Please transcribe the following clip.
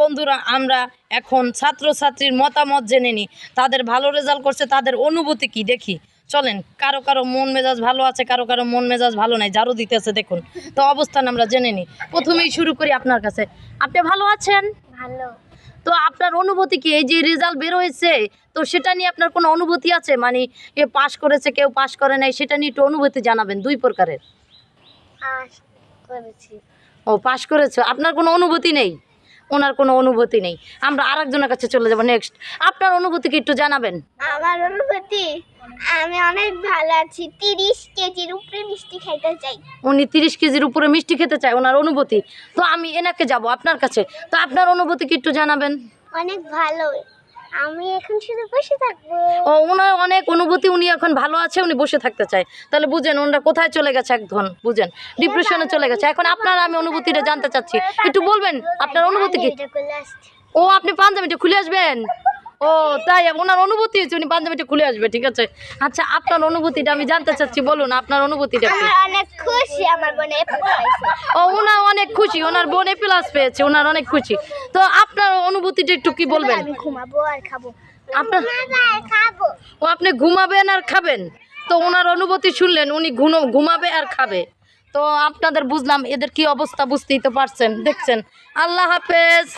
বন্ধুরা আমরা এখন ছাত্রছাত্রীর মতামত জেনে নিই। তাদের ভালো রেজাল্ট করছে তাদের অনুভূতি কি দেখি? চলেন কারও কারও মন মেজাজ ভালো আছে কারও কারও মন মেজাজ ভালো নাই জারু দিতেছে দেখুন। তো অবস্থান আমরা জেনে নিই। প্রথমেই শুরু করি আপনার কাছে। আপনি ভালো আছেন? ভালো। তো আপনার অনুভূতি কি? এই যে রেজাল্ট বের হয়েছে তো সেটা নিয়ে আপনার কোনো অনুভূতি আছে? মানে এ পাশ করেছে কেউ পাশ করে নাই সেটা নিয়ে একটু অনুভূতি জানাবেন দুই প্রকারের। ও পাশ করেছ। আপনার কোনো অনুভূতি নেই? ওনার কোনো অনুভূতি নেই। আমরা আরেকজনের কাছে চলে যাব নেক্সট আপনার অনুভূতি কি একটু জানাবেন। আমার অনুভূতি আমি অনেক ভালো আছি। তিরিশ কেজির উপরে মিষ্টি খাইতে চাই। উনি তিরিশ কেজির উপরে মিষ্টি খেতে চায় ওনার অনুভূতি। তো আমি এনাকে যাব আপনার কাছে। তো আপনার অনুভূতি কি একটু জানাবেন। অনেক ভালো। আমি এখন শুধু বসে থাকব। ও ওনার অনেক অনুভূতি উনি এখন ভালো আছে উনি বসে থাকতে চায়। তাহলে বুঝেন ওনারা কোথায় চলে গেছে একদম বুঝেন ডিপ্রেশনে চলে গেছে। এখন আপনার আমি অনুভূতিটা জানতে চাচ্ছি। একটু বলবেন আপনার অনুভূতি কি। ও আপনি পাঞ্জাবিটা খুলে আসবেন? ও তাই ওনার অনুভূতি হচ্ছে উনি পাঞ্জাবিটা খুলে আসবে ঠিক আছে? আচ্ছা আপনার অনুভূতিটা আমি জানতে চাচ্ছি বলুন আপনার অনুভূতিটা অনেক খুশি আমার বোনে ও ওনার অনেক খুশি ওনার বোন এ প্লাস পেয়েছে ওনার অনেক খুশি। তো আপনার অনুভূতিটা একটু কি বলবেন? আমি ঘুমাবো আর খাব। আপনার ও আপনি ঘুমাবেন আর খাবেন? তো ওনার অনুভূতি শুনলেন উনি ঘুমাবে আর খাবে। তো আপনাদের বুঝলাম এদের কি অবস্থা বুঝতেই তো পারছেন দেখছেন। আল্লাহ হাফেজ।